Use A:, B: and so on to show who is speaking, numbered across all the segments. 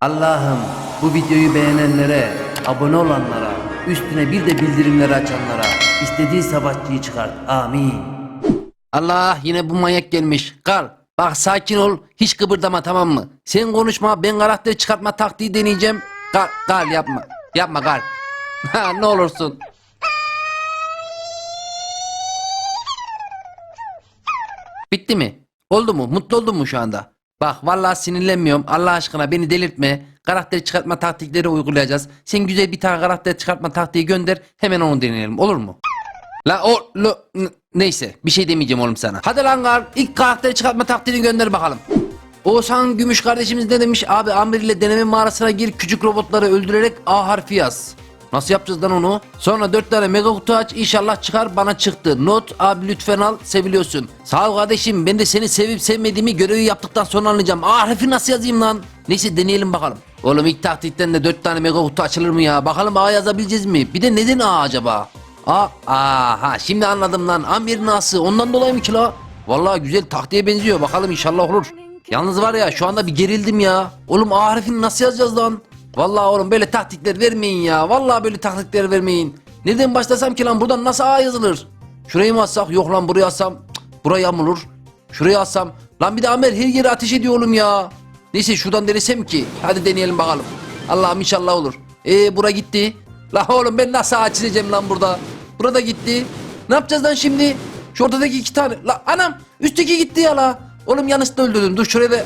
A: Allah'ım bu videoyu beğenenlere, abone olanlara, üstüne bir de bildirimleri açanlara istediği savaşçıyı çıkart. Amin. Allah yine bu manyak gelmiş. Kal. Bak sakin ol. Hiç kıpırdama tamam mı? Sen konuşma. Ben karakter çıkartma taktiği deneyeceğim. Kal, kal yapma. Yapma kal. Ne olursun. Bitti mi? Oldu mu? Mutlu oldun mu şu anda? Bak vallahi sinirlenmiyorum. Allah aşkına beni delirtme. Karakter çıkartma taktikleri uygulayacağız. Sen güzel bir tane karakter çıkartma taktiği gönder. Hemen onu deneyelim. Olur mu? La o lo, neyse bir şey demeyeceğim oğlum sana. Hadi lan Gar ilk karakteri çıkartma taktiğini gönder bakalım. Oğuzhan Gümüş kardeşimiz ne demiş? Abi Amir ile deneme mağarasına gir küçük robotları öldürerek A harfi yaz. Nasıl yapacağız lan onu? Sonra 4 tane mega kutu aç inşallah çıkar bana çıktı. Not abi lütfen al seviliyorsun. Sağ ol kardeşim ben de seni sevip sevmediğimi görevi yaptıktan sonra anlayacağım. A harfi nasıl yazayım lan? Neyse deneyelim bakalım. Oğlum ilk taktikten de 4 tane mega kutu açılır mı ya? Bakalım A yazabileceğiz mi? Bir de neden A acaba? A, aha şimdi anladım lan. Amir nasıl? Ondan dolayı mı ki la? Vallahi güzel taktiğe benziyor. Bakalım inşallah olur. Yalnız var ya şu anda bir gerildim ya. Oğlum A harfini nasıl yazacağız lan? Vallahi oğlum böyle taktikler vermeyin ya. Vallahi böyle taktikler vermeyin. Nereden başlasam ki lan? Buradan nasıl A yazılır? Şurayı mı atsak? Yok lan buraya atsam. Cık, buraya yamulur. Şuraya atsam. Lan bir de Amer her yere ateş ediyor oğlum ya. Neyse şuradan denesem ki. Hadi deneyelim bakalım. Allah'ım inşallah olur. Ee bura gitti. La oğlum ben nasıl ağaç çizeceğim lan burada? Burada gitti. Ne yapacağız lan şimdi? Şu ortadaki iki tane. La anam üstteki gitti ya la. Oğlum yanlışlıkla öldürdüm. Dur şuraya da.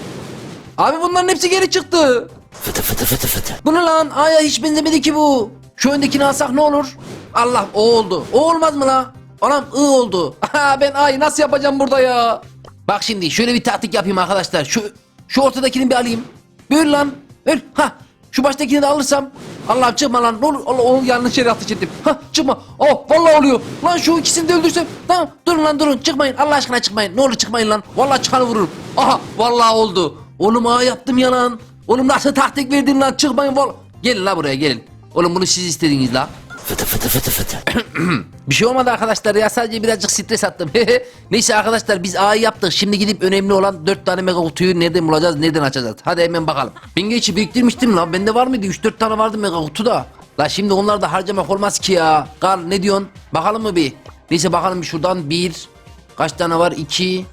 A: Abi bunların hepsi geri çıktı.
B: Fıtı fıtı fıtı fıtı.
A: Bu ne lan? Aya hiç benzemedi ki bu. Şu öndekini alsak ne olur? Allah o oldu. O olmaz mı la? Anam ı oldu. Aha, ben ay nasıl yapacağım burada ya? Bak şimdi şöyle bir taktik yapayım arkadaşlar. Şu şu ortadakini bir alayım. Böyle lan. Öl. Ha. Şu baştakini de alırsam. Allah'ım çıkma lan. Ne olur. Allah onu yanlış yere ateş ettim. Ha çıkma. Oh vallahi oluyor. Lan şu ikisini de öldürsem. Tamam durun lan durun. Çıkmayın. Allah aşkına çıkmayın. Ne olur çıkmayın lan. Vallahi çıkanı vururum. Aha vallahi oldu. Oğlum ağa yaptım ya lan. Oğlum nasıl taktik verdin lan. Çıkmayın vallahi. Gelin la buraya gelin. Oğlum bunu siz istediniz la.
B: Fıtı fıtı fıtı fıtı.
A: Bir şey olmadı arkadaşlar ya sadece birazcık stres attım. Neyse arkadaşlar biz A'yı yaptık. Şimdi gidip önemli olan 4 tane mega kutuyu nereden bulacağız, nereden açacağız? Hadi hemen bakalım. Ben geçi biriktirmiştim lan. Bende var mıydı? 3-4 tane vardı mega kutu da. La şimdi onları da harcamak olmaz ki ya. Kal ne diyorsun? Bakalım mı bir? Neyse bakalım bir şuradan 1 kaç tane var? 2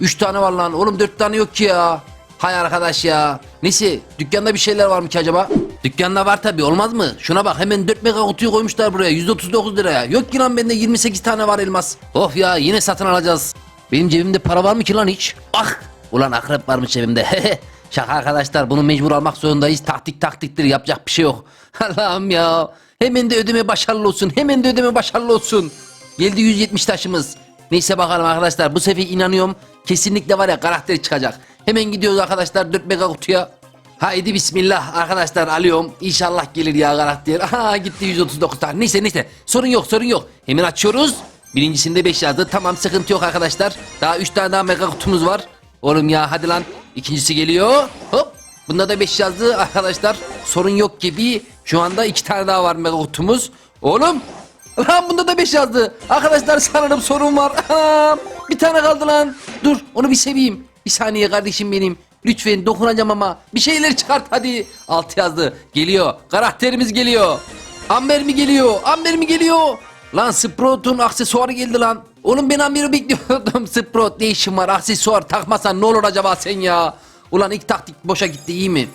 A: 3 tane var lan. Oğlum 4 tane yok ki ya. Hay arkadaş ya. Neyse dükkanda bir şeyler var mı ki acaba? Dükkanda var tabi olmaz mı? Şuna bak hemen 4 mega kutuyu koymuşlar buraya 139 liraya. Yok ki lan bende 28 tane var elmas. Of ya yine satın alacağız. Benim cebimde para var mı ki lan hiç? Ah! Ulan akrep varmış cebimde. Şaka arkadaşlar bunu mecbur almak zorundayız. Taktik taktiktir yapacak bir şey yok. Allah'ım ya. Hemen de ödeme başarılı olsun. Hemen de ödeme başarılı olsun. Geldi 170 taşımız. Neyse bakalım arkadaşlar bu sefer inanıyorum. Kesinlikle var ya karakter çıkacak. Hemen gidiyoruz arkadaşlar 4 mega kutuya. Haydi bismillah arkadaşlar alıyorum. İnşallah gelir ya karakter. Aha gitti 139 tane. Neyse neyse sorun yok sorun yok. Hemen açıyoruz. Birincisinde 5 yazdı. Tamam sıkıntı yok arkadaşlar. Daha 3 tane daha mega kutumuz var. Oğlum ya hadi lan. İkincisi geliyor. Hop. Bunda da 5 yazdı arkadaşlar. Sorun yok gibi. Şu anda 2 tane daha var mega kutumuz. Oğlum Lan bunda da 5 yazdı. Arkadaşlar sanırım sorun var. Anam, bir tane kaldı lan. Dur onu bir seveyim. Bir saniye kardeşim benim. Lütfen dokunacağım ama bir şeyler çıkart hadi. 6 yazdı. Geliyor. Karakterimiz geliyor. Amber mi geliyor? Amber mi geliyor? Lan Sprout'un aksesuarı geldi lan. Oğlum ben Amber'i bekliyordum. Sprout ne işin var? Aksesuar takmasan ne olur acaba sen ya? Ulan ilk taktik boşa gitti iyi mi?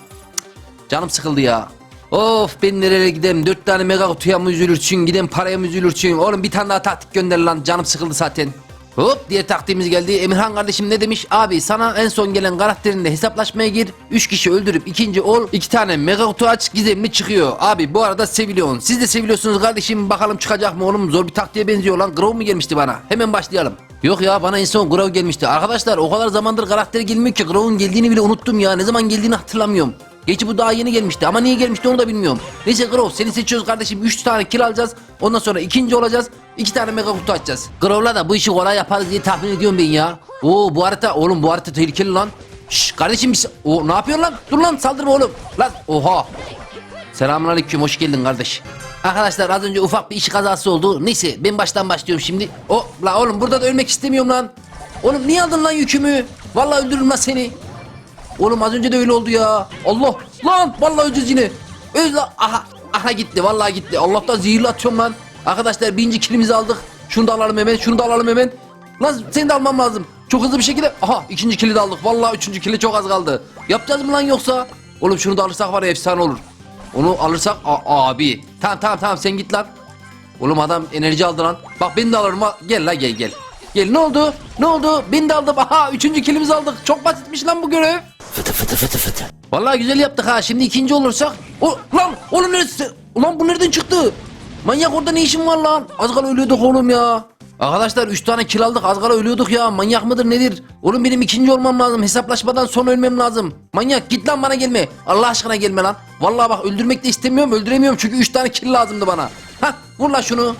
A: Canım sıkıldı ya. Of ben nereye gideyim? Dört tane mega kutuya mı üzülürsün? Gidem paraya mı üzülürsün? Oğlum bir tane daha taktik gönder lan. Canım sıkıldı zaten. Hop diye taktiğimiz geldi. Emirhan kardeşim ne demiş? Abi sana en son gelen karakterinde hesaplaşmaya gir. Üç kişi öldürüp ikinci ol. iki tane mega kutu aç gizemli çıkıyor. Abi bu arada seviliyorsun. Siz de seviliyorsunuz kardeşim. Bakalım çıkacak mı oğlum? Zor bir taktiğe benziyor lan. Grove mu gelmişti bana? Hemen başlayalım. Yok ya bana en son Grove gelmişti. Arkadaşlar o kadar zamandır karakter gelmiyor ki Grove'un geldiğini bile unuttum ya. Ne zaman geldiğini hatırlamıyorum. Geçi bu daha yeni gelmişti ama niye gelmişti onu da bilmiyorum. Neyse Grove seni seçiyoruz kardeşim. 3 tane kill alacağız. Ondan sonra ikinci olacağız. 2 tane mega kutu açacağız. Grove'la da bu işi kolay yaparız diye tahmin ediyorum ben ya. Oo bu harita oğlum bu harita tehlikeli lan. Şşş kardeşim bir... O ne yapıyorsun lan? Dur lan saldırma oğlum. Lan oha. Selamünaleyküm hoş geldin kardeş. Arkadaşlar az önce ufak bir iş kazası oldu. Neyse ben baştan başlıyorum şimdi. O la oğlum burada da ölmek istemiyorum lan. Oğlum niye aldın lan yükümü? Vallahi öldürürüm lan seni. Oğlum az önce de öyle oldu ya. Allah Lan vallahi öleceğiz yine. Lan. Aha. Aha gitti vallahi gitti. Allah'tan zehirli atıyorum lan. Arkadaşlar birinci kilimizi aldık. Şunu da alalım hemen. Şunu da alalım hemen. Lan seni de almam lazım. Çok hızlı bir şekilde. Aha ikinci kili de aldık. Vallahi üçüncü kili çok az kaldı. Yapacağız mı lan yoksa? Oğlum şunu da alırsak var ya efsane olur. Onu alırsak A- abi. Tamam tamam tamam sen git lan. Oğlum adam enerji aldı lan. Bak beni de alırım. Gel la gel gel. Gel ne oldu? Ne oldu? Beni de aldım. Aha üçüncü kilimizi aldık. Çok basitmiş lan bu görev.
B: Fıtı fıtı fıtı fıtı.
A: Vallahi güzel yaptık ha. Şimdi ikinci olursak. O lan oğlum neresi? Ulan bu nereden çıktı? Manyak orada ne işin var lan? Az kala ölüyorduk oğlum ya. Arkadaşlar 3 tane kill aldık az kala ölüyorduk ya manyak mıdır nedir? Oğlum benim ikinci olmam lazım hesaplaşmadan sonra ölmem lazım. Manyak git lan bana gelme. Allah aşkına gelme lan. Vallahi bak öldürmek de istemiyorum öldüremiyorum çünkü 3 tane kill lazımdı bana. Hah vur lan şunu.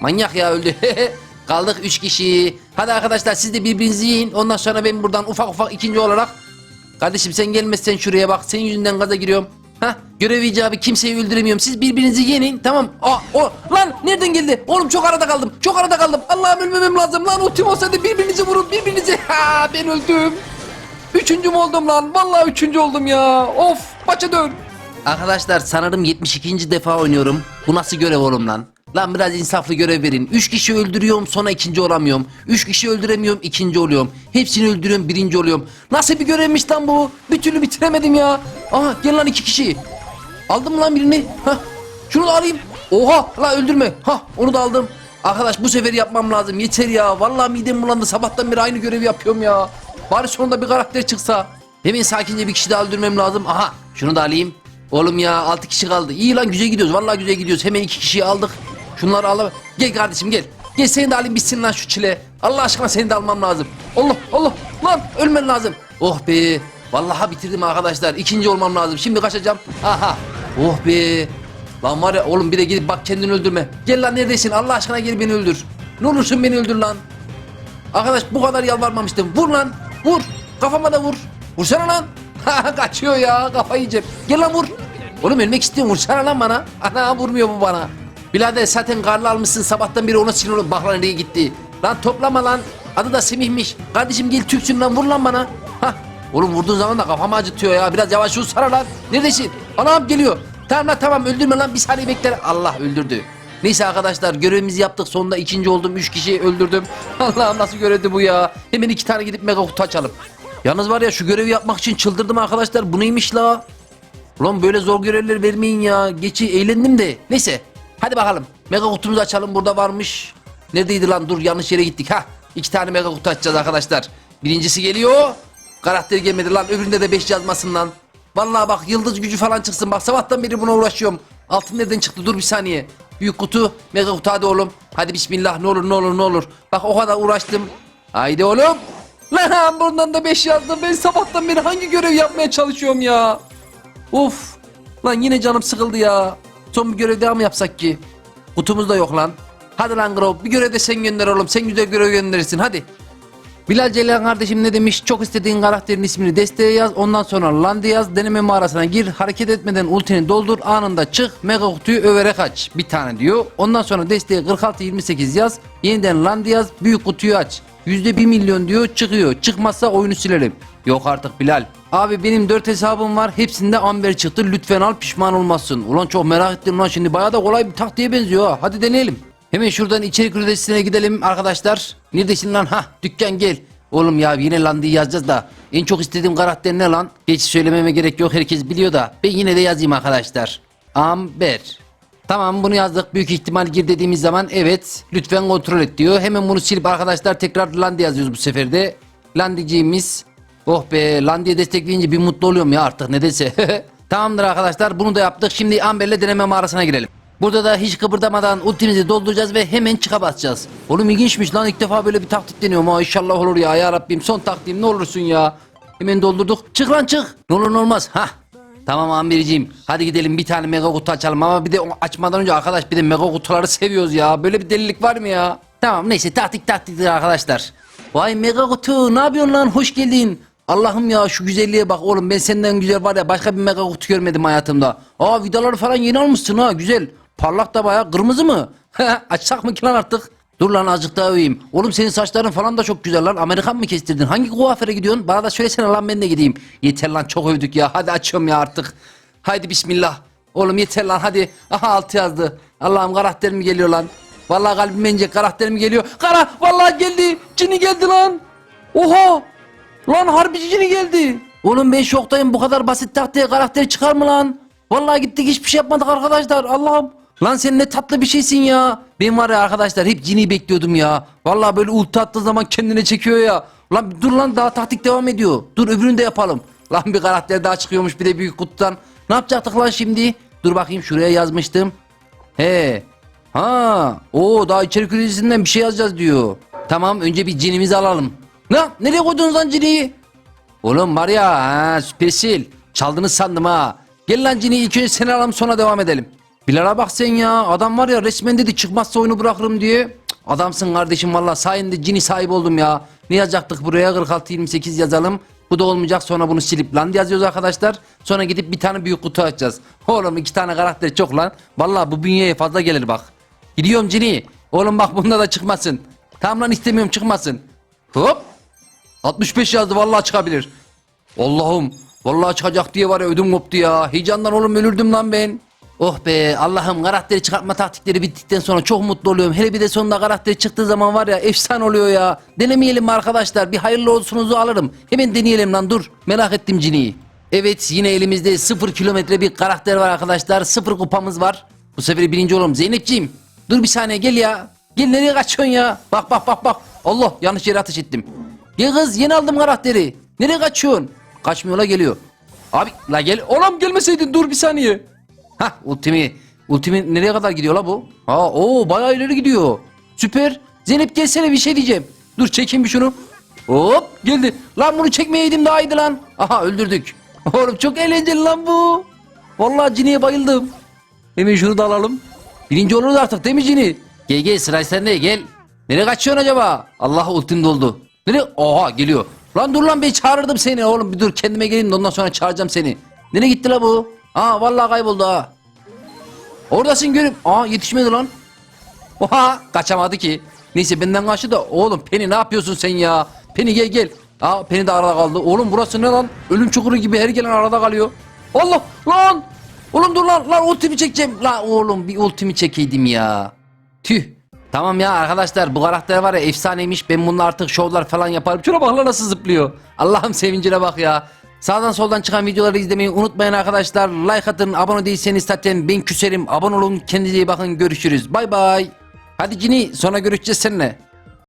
A: Manyak ya öldü. Kaldık 3 kişi. Hadi arkadaşlar siz de birbirinizi yiyin. Ondan sonra ben buradan ufak ufak ikinci olarak Kardeşim sen gelmezsen şuraya bak. Senin yüzünden gaza giriyorum. Ha görev icabı kimseyi öldüremiyorum. Siz birbirinizi yenin tamam. Aa o lan nereden geldi? Oğlum çok arada kaldım. Çok arada kaldım. Allah'ım ölmemem lazım. Lan ultim olsaydı birbirinizi vurun birbirinizi. Ha ben öldüm. Üçüncü mü oldum lan? Vallahi üçüncü oldum ya. Of maça dön. Arkadaşlar sanırım 72. defa oynuyorum. Bu nasıl görev oğlum lan? Lan biraz insaflı görev verin. 3 kişi öldürüyorum sonra ikinci olamıyorum. 3 kişi öldüremiyorum ikinci oluyorum. Hepsini öldürüyorum birinci oluyorum. Nasıl bir görevmiş lan bu? Bir türlü bitiremedim ya. Aha gel lan iki kişi. Aldım lan birini? Hah. Şunu da alayım. Oha la öldürme. Hah onu da aldım. Arkadaş bu sefer yapmam lazım. Yeter ya. Vallahi midem bulandı. Sabahtan beri aynı görevi yapıyorum ya. Bari sonunda bir karakter çıksa. Hemen sakince bir kişi daha öldürmem lazım. Aha şunu da alayım. Oğlum ya 6 kişi kaldı. İyi lan güzel gidiyoruz. Vallahi güzel gidiyoruz. Hemen iki kişiyi aldık. Şunları al. Gel kardeşim gel. Gel seni de alayım bitsin lan şu çile. Allah aşkına seni de almam lazım. Allah Allah lan ölmen lazım. Oh be. Vallahi bitirdim arkadaşlar. İkinci olmam lazım. Şimdi kaçacağım. Aha. Oh be. Lan var ya oğlum bir de gidip bak kendini öldürme. Gel lan neredesin? Allah aşkına gel beni öldür. Ne olursun beni öldür lan. Arkadaş bu kadar yalvarmamıştım. Vur lan. Vur. Kafama da vur. Vursana lan. Kaçıyor ya. Kafayı yiyeceğim. Gel lan vur. Oğlum ölmek istiyorum. Vursana lan bana. Ana vurmuyor bu bana. Birader zaten karlı almışsın. Sabahtan beri ona sinir lan nereye gitti. Lan toplama lan. Adı da Semih'miş. Kardeşim gel Türksün lan vur lan bana. Hah. Oğlum vurduğun zaman da kafamı acıtıyor ya. Biraz yavaş vursana lan. Neredesin? Anam geliyor. Tamam lan tamam öldürme lan. Bir saniye bekle. Allah öldürdü. Neyse arkadaşlar görevimizi yaptık. Sonunda ikinci oldum. Üç kişiyi öldürdüm. Allah'ım nasıl görevdi bu ya. Hemen iki tane gidip mega kutu açalım. Yalnız var ya şu görevi yapmak için çıldırdım arkadaşlar. Bu neymiş la? Ulan böyle zor görevler vermeyin ya. Geçi eğlendim de. Neyse. Hadi bakalım. Mega kutumuzu açalım. Burada varmış. Neredeydi lan? Dur yanlış yere gittik. Ha. iki tane mega kutu açacağız arkadaşlar. Birincisi geliyor. Karakter gelmedi lan. Öbüründe de 5 yazmasın lan. Vallahi bak yıldız gücü falan çıksın. Bak sabahtan beri buna uğraşıyorum. Altın nereden çıktı? Dur bir saniye. Büyük kutu, mega kutu hadi oğlum. Hadi bismillah ne olur ne olur ne olur. Bak o kadar uğraştım. Haydi oğlum. Lan bundan da 5 yazdım. Ben sabahtan beri hangi görev yapmaya çalışıyorum ya? Of. Lan yine canım sıkıldı ya. Son bir görev daha mı yapsak ki? Kutumuz da yok lan. Hadi lan Grove bir görev de sen gönder oğlum. Sen güzel görev gönderirsin hadi. Bilal Ceylan kardeşim ne demiş? Çok istediğin karakterin ismini desteğe yaz. Ondan sonra Landi yaz. Deneme mağarasına gir. Hareket etmeden ultini doldur. Anında çık. Mega kutuyu överek aç. Bir tane diyor. Ondan sonra desteğe 46-28 yaz. Yeniden Landi yaz. Büyük kutuyu aç. Yüzde bir milyon diyor çıkıyor. Çıkmazsa oyunu silerim. Yok artık Bilal. Abi benim 4 hesabım var. Hepsinde amber çıktı. Lütfen al pişman olmazsın. Ulan çok merak ettim lan şimdi. Bayağı da kolay bir taktiğe benziyor ha. Hadi deneyelim. Hemen şuradan içerik üretisine gidelim arkadaşlar. Neredesin lan? Ha dükkan gel. Oğlum ya yine lan diye yazacağız da. En çok istediğim karakter ne lan? Geç söylememe gerek yok herkes biliyor da. Ben yine de yazayım arkadaşlar. Amber. Tamam bunu yazdık. Büyük ihtimal gir dediğimiz zaman evet lütfen kontrol et diyor. Hemen bunu silip arkadaşlar tekrar Landi yazıyoruz bu sefer de. Landiciğimiz. Oh be Landi'ye destekleyince bir mutlu oluyorum ya artık nedense. Tamamdır arkadaşlar bunu da yaptık. Şimdi Amber'le deneme mağarasına girelim. Burada da hiç kıpırdamadan ultimizi dolduracağız ve hemen çıka basacağız. Oğlum ilginçmiş lan ilk defa böyle bir taktik deniyorum ha inşallah olur ya ya Rabbim son taktiğim ne olursun ya. Hemen doldurduk. Çık lan çık. Ne olur ne olmaz. Ha. Tamam amirciğim. Hadi gidelim bir tane mega kutu açalım ama bir de açmadan önce arkadaş bir de mega kutuları seviyoruz ya. Böyle bir delilik var mı ya? Tamam neyse taktik taktiktir arkadaşlar. Vay mega kutu ne yapıyorsun lan hoş geldin. Allah'ım ya şu güzelliğe bak oğlum ben senden güzel var ya başka bir mega kutu görmedim hayatımda. Aa vidaları falan yeni almışsın ha güzel. Parlak da baya kırmızı mı? Açsak mı ki lan artık? Dur lan azıcık daha öveyim. Oğlum senin saçların falan da çok güzel lan. Amerikan mı kestirdin? Hangi kuaföre gidiyorsun? Bana da söylesene lan ben de gideyim. Yeter lan çok övdük ya. Hadi açıyorum ya artık. Haydi bismillah. Oğlum yeter lan hadi. Aha altı yazdı. Allah'ım karakter mi geliyor lan? Vallahi kalbim inecek karakter mi geliyor? Kara vallahi geldi. Cini geldi lan. Oha. Lan harbi cini geldi. Oğlum ben şoktayım bu kadar basit taktiğe karakter çıkar mı lan? Vallahi gittik hiçbir şey yapmadık arkadaşlar Allah'ım. Lan sen ne tatlı bir şeysin ya. Ben var ya arkadaşlar hep cini bekliyordum ya. Vallahi böyle ulti attığı zaman kendine çekiyor ya. Lan dur lan daha taktik devam ediyor. Dur öbürünü de yapalım. Lan bir karakter daha çıkıyormuş bir de büyük kutudan. Ne yapacaktık lan şimdi? Dur bakayım şuraya yazmıştım. He. Ha. O daha içerik üreticisinden bir şey yazacağız diyor. Tamam önce bir cinimizi alalım. Ne? Nereye koydunuz lan ciniyi? Oğlum var ya ha süpersil. Çaldınız sandım ha. Gel lan cini ilk önce seni alalım sonra devam edelim. Bilal'a bak sen ya adam var ya resmen dedi çıkmazsa oyunu bırakırım diye. Cık, Adamsın kardeşim valla sayende cini sahibi oldum ya. Ne yazacaktık buraya 46-28 yazalım. Bu da olmayacak sonra bunu silip lan yazıyoruz arkadaşlar. Sonra gidip bir tane büyük kutu açacağız. Oğlum iki tane karakter çok lan. Valla bu bünyeye fazla gelir bak. Gidiyorum cini. Oğlum bak bunda da çıkmasın. Tamam lan istemiyorum çıkmasın. Hop 65 yazdı vallahi çıkabilir. Allah'ım vallahi çıkacak diye var ya ödüm koptu ya. Heyecandan oğlum ölürdüm lan ben. Oh be Allah'ım karakteri çıkartma taktikleri bittikten sonra çok mutlu oluyorum. Hele bir de sonunda karakteri çıktığı zaman var ya efsane oluyor ya. Denemeyelim mi arkadaşlar? Bir hayırlı olsunuzu alırım. Hemen deneyelim lan dur. Merak ettim Cini'yi. Evet yine elimizde 0 kilometre bir karakter var arkadaşlar. 0 kupamız var. Bu sefer birinci olalım. Zeynepciğim dur bir saniye gel ya. Gel nereye kaçıyorsun ya? Bak bak bak bak. Allah yanlış yere ateş ettim. Gel kız yeni aldım karakteri. Nereye kaçıyorsun? Kaçmıyor la geliyor. Abi la gel. Oğlum gelmeseydin dur bir saniye. Hah ultimi. Ultimi nereye kadar gidiyor la bu? Ha o bayağı ileri gidiyor. Süper. Zeynep gelsene bir şey diyeceğim. Dur çekeyim bir şunu. Hop geldi. Lan bunu çekmeyeydim daha iyiydi lan. Aha öldürdük. Oğlum çok eğlenceli lan bu. Vallahi Cini'ye bayıldım. Hemen şunu da alalım. Birinci oluruz artık değil mi Cini? Gel gel sıra sende gel. Nereye kaçıyorsun acaba? Allah ultim doldu. Nereye? Oha geliyor. Lan dur lan ben çağırırdım seni oğlum bir dur kendime geleyim de ondan sonra çağıracağım seni. Nereye gitti la bu? Aa vallahi kayboldu ha. Oradasın görüp. Aa yetişmedi lan. Oha kaçamadı ki. Neyse benden kaçtı da oğlum Penny ne yapıyorsun sen ya? Penny gel gel. Aa Penny de arada kaldı. Oğlum burası ne lan? Ölüm çukuru gibi her gelen arada kalıyor. Allah lan. Oğlum dur lan lan ultimi çekeceğim. Lan oğlum bir ultimi çekeydim ya. Tüh. Tamam ya arkadaşlar bu karakter var ya efsaneymiş. Ben bununla artık şovlar falan yaparım. Şuna bak lan nasıl zıplıyor. Allah'ım sevincine bak ya. Sağdan soldan çıkan videoları izlemeyi unutmayın arkadaşlar. Like atın, abone değilseniz zaten ben küserim. Abone olun, kendinize iyi bakın, görüşürüz. Bay bay. Hadi Cini sonra görüşeceğiz seninle.